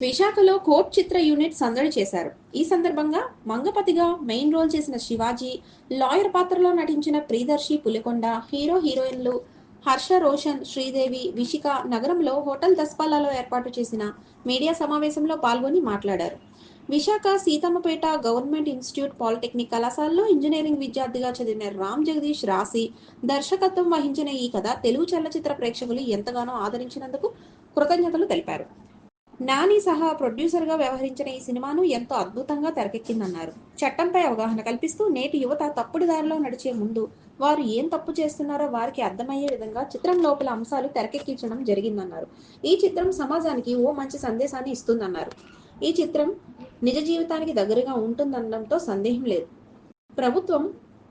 విశాఖలో కోట్ చిత్ర యూనిట్ సందడి చేశారు. ఈ సందర్భంగా మంగపతిగా మెయిన్ రోల్ చేసిన శివాజీ లాయర్ పాత్రలో నటించిన ప్రియదర్శి పులికొండ హీరో హీరోయిన్లు హర్ష రోషన్ శ్రీదేవి విషిక నగరంలో హోటల్ దస్పాలలో ఏర్పాటు చేసిన మీడియా సమావేశంలో పాల్గొని మాట్లాడారు. Visakha Seethammapeta government institute polytechnic కళాశాలలో ఇంజనీరింగ్ విద్యార్థిగా చదివిన రామ్ జగదీష్ రాసి దర్శకత్వం వహించిన ఈ కథ తెలుగు చలనచిత్ర ప్రేక్షకులు ఎంతగానో ఆదరించినందుకు కృతజ్ఞతలు తెలిపారు. నాని సహా ప్రొడ్యూసర్గా వ్యవహరించిన ఈ సినిమాను ఎంతో అద్భుతంగా తెరకెక్కిందన్నారు. చట్టంపై అవగాహన కల్పిస్తూ నేటి యువత తప్పుడు దారిలో నడిచే ముందు వారు ఏం తప్పు చేస్తున్నారో వారికి అర్థమయ్యే విధంగా చిత్రం లోపల అంశాలు తెరకెక్కించడం జరిగిందన్నారు. ఈ చిత్రం సమాజానికి ఓ మంచి సందేశాన్ని ఇస్తుందన్నారు. ఈ చిత్రం నిజ జీవితానికి దగ్గరగా ఉంటుందనడంతో సందేహం లేదు. ప్రభుత్వం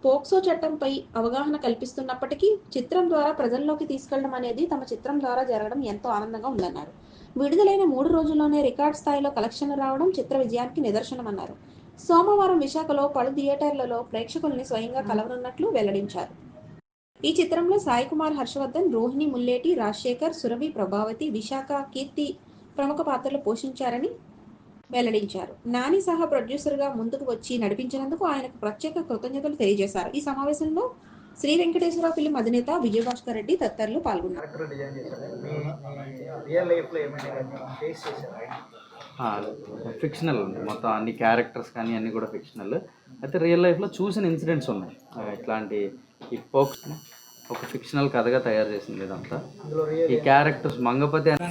పోక్సో చట్టంపై అవగాహన కల్పిస్తున్నప్పటికీ చిత్రం ద్వారా ప్రజల్లోకి తీసుకెళ్ళడం అనేది తమ చిత్రం ద్వారా జరగడం ఎంతో ఆనందంగా ఉందన్నారు. విడుదలైన మూడు రోజుల్లోనే రికార్డ్ స్థాయిలో కలెక్షన్లు రావడం చిత్ర విజయానికి నిదర్శనమన్నారు. సోమవారం విశాఖలో పలు థియేటర్లలో ప్రేక్షకుల్ని స్వయంగా కలవనున్నట్లు వెల్లడించారు. ఈ చిత్రంలో సాయి కుమార్ హర్షవర్ధన్ రోహిణి ముల్లేటి రాజశేఖర్ సురభి ప్రభావతి విశాఖ కీర్తి ప్రముఖ పాత్రలు పోషించారని వెల్లడించారు. నాని సహా ప్రొడ్యూసర్గా ముందుకు వచ్చి నడిపించినందుకు ఆయనకు ప్రత్యేక కృతజ్ఞతలు తెలియజేశారు. ఈ సమావేశంలో శ్రీ వెంకటేశ్వర ఫిలిం అధినేత విజయభాస్కర్ రెడ్డి తదితరులు పాల్గొన్నారు. క్యారెక్టర్ డిజైన్ చేశారు మీ రియల్ లైఫ్లో ఏమైనా ఫేస్ చేశారు? ఫిక్షనల్ ఉంది మొత్తం అన్ని క్యారెక్టర్స్ కానీ అన్నీ కూడా ఫిక్షనల్ అయితే రియల్ లైఫ్లో చూసిన ఇన్సిడెంట్స్ ఉన్నాయి. ఇట్లాంటి ఈ పోక్స్ ఒక ఫిక్షనల్ కథగా తయారు చేసింది ఇదంతా. ఈ క్యారెక్టర్స్ మంగపతి అని